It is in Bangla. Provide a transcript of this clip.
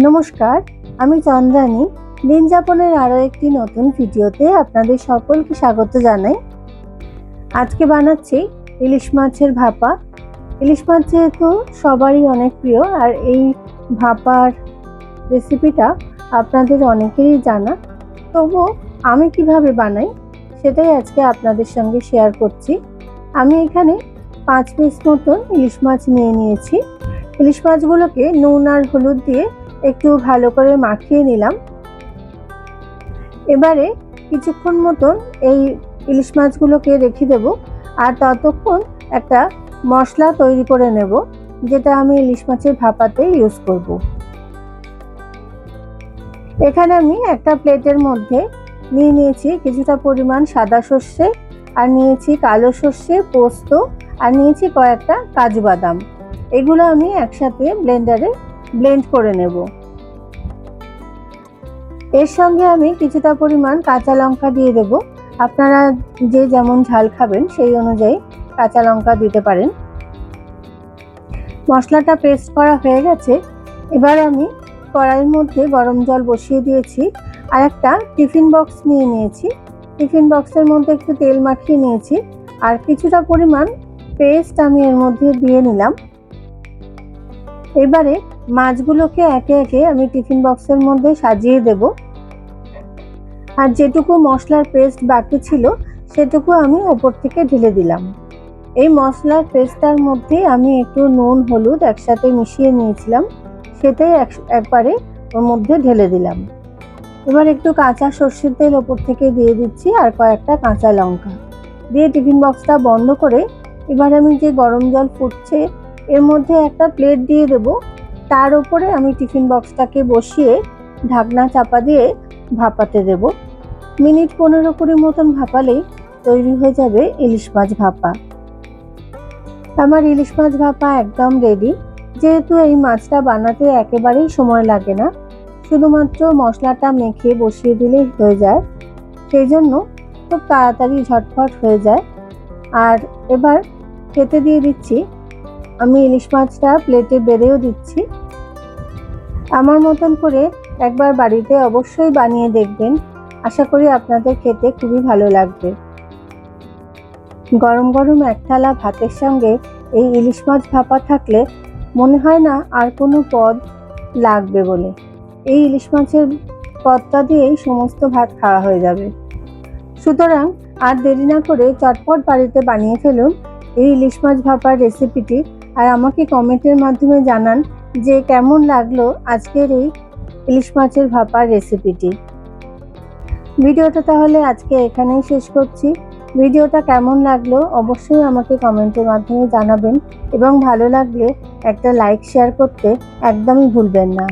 নমস্কার, আমি চন্দ্রানী। দিন যাপনের আরও একটি নতুন ভিডিওতে আপনাদের সকলকে স্বাগত জানাই। আজকে বানাচ্ছি ইলিশ মাছের ভাপা। ইলিশ মাছ যেহেতু সবারই অনেক প্রিয়, আর এই ভাপার রেসিপিটা আপনাদের অনেকেরই জানা। তবু আমি কীভাবে বানাই সেটাই আজকে আপনাদের সঙ্গে শেয়ার করছি। আমি এখানে পাঁচ পিস মতন ইলিশ মাছ নিয়ে নিয়েছি। ইলিশ মাছগুলোকে নুন আর হলুদ দিয়ে একটু ভালো করে মাখিয়ে নিলাম। এবারে কিছুক্ষণ মতন এই ইলিশ মাছগুলোকে রেখে দেব আর ততক্ষণ একটা মশলা তৈরি করে নেব, যেটা আমি ইলিশ মাছের ভাপাতে ইউজ করব। এখানে আমি একটা প্লেটের মধ্যে নিয়ে নিয়েছি কিছুটা পরিমাণ সাদা সর্ষে, আর নিয়েছি কালো সর্ষে, পোস্ত, আর নিয়েছি কয়েকটা কাজু বাদাম। এগুলো আমি একসাথে ব্লেন্ডারে ব্লেন্ড করে নেব। এর সঙ্গে আমি কিছুটা পরিমাণ কাঁচা লঙ্কা দিয়ে দেব। আপনারা যে যেমন ঝাল খাবেন, সেই অনুযায়ী কাঁচা লঙ্কা দিতে পারেন। মশলাটা পেস্ট করা হয়ে গেছে। এবার আমি কড়াইয়ের মধ্যে গরম জল বসিয়ে দিয়েছি আর একটা টিফিন বক্স নিয়ে নিয়েছি। টিফিন বক্সের মধ্যে একটু তেল মাখিয়ে নিয়েছি। আর কিছুটা পরিমাণ পেস্ট আমি এর মধ্যে দিয়ে নিলাম। এবারে মাছগুলোকে একে একে আমি টিফিন বক্সের মধ্যে সাজিয়ে দেব। আর যেটুকু মশলার পেস্ট বাকি ছিল, সেটুকু আমি ওপর থেকে ঢেলে দিলাম। এই মশলার পেস্টটার মধ্যে আমি একটু নুন, হলুদ একসাথে মিশিয়ে নিয়েছিলাম, সেটাই একবারে ওর মধ্যে ঢেলে দিলাম। এবার একটু কাঁচা সর্ষের তেল ওপর থেকে দিয়ে দিচ্ছি আর কয়েকটা কাঁচা লঙ্কা। দিয়ে টিফিন বক্সটা বন্ধ করে এবার আমি যে গরম জল ফুটছে এর মধ্যে একটা প্লেট দিয়ে দেব। তার উপরে আমি টিফিন বক্সটাকে বসিয়ে ঢাকনা চাপা দিয়ে ভাপাতে দেব। মিনিট পনেরো কুড়ি মতন ভাপালেই তৈরি হয়ে যাবে ইলিশ মাছ ভাপা। আমার ইলিশ মাছ ভাপা একদম রেডি যেহেতু এই মাছটা বানাতে একেবারেই সময় লাগে না, শুধুমাত্র মশলাটা মেখে বসিয়ে দিলেই হয়ে যায়। সেই জন্য খুব তাড়াতাড়ি ঝটফট হয়ে যায়। আর এবার খেতে দিয়ে দিচ্ছি আমি ইলিশ মাছটা প্লেটে বেড়েও দিচ্ছি। আমার মতন করে একবার বাড়িতে অবশ্যই বানিয়ে দেখবেন। আশা করি আপনাদের খেতে খুবই ভালো লাগবে। গরম গরম এক থালা ভাতের সঙ্গে এই ইলিশ মাছ ভাপা থাকলে মনে হয় না আর কোনো পদ লাগবে বলে। এই ইলিশ মাছের পদটা দিয়েই সমস্ত ভাত খাওয়া হয়ে যাবে। সুতরাং আর দেরি না করে চটপট বাড়িতে বানিয়ে ফেলুন। এই ইলিশ মাছ ভাপার রেসিপিটি আর আমাকে কমেন্টের মাধ্যমে জানান যে কেমন লাগল আজকের এই ইলিশ মাছের ভাপার রেসিপিটি ভিডিওটা তাহলে আজকে এখানেই শেষ করছি। ভিডিওটা কেমন লাগল অবশ্যই আমাকে কমেন্টের মাধ্যমে জানাবেন এবং ভালো লাগলে একটা লাইক শেয়ার করতে একদমই ভুলবেন না।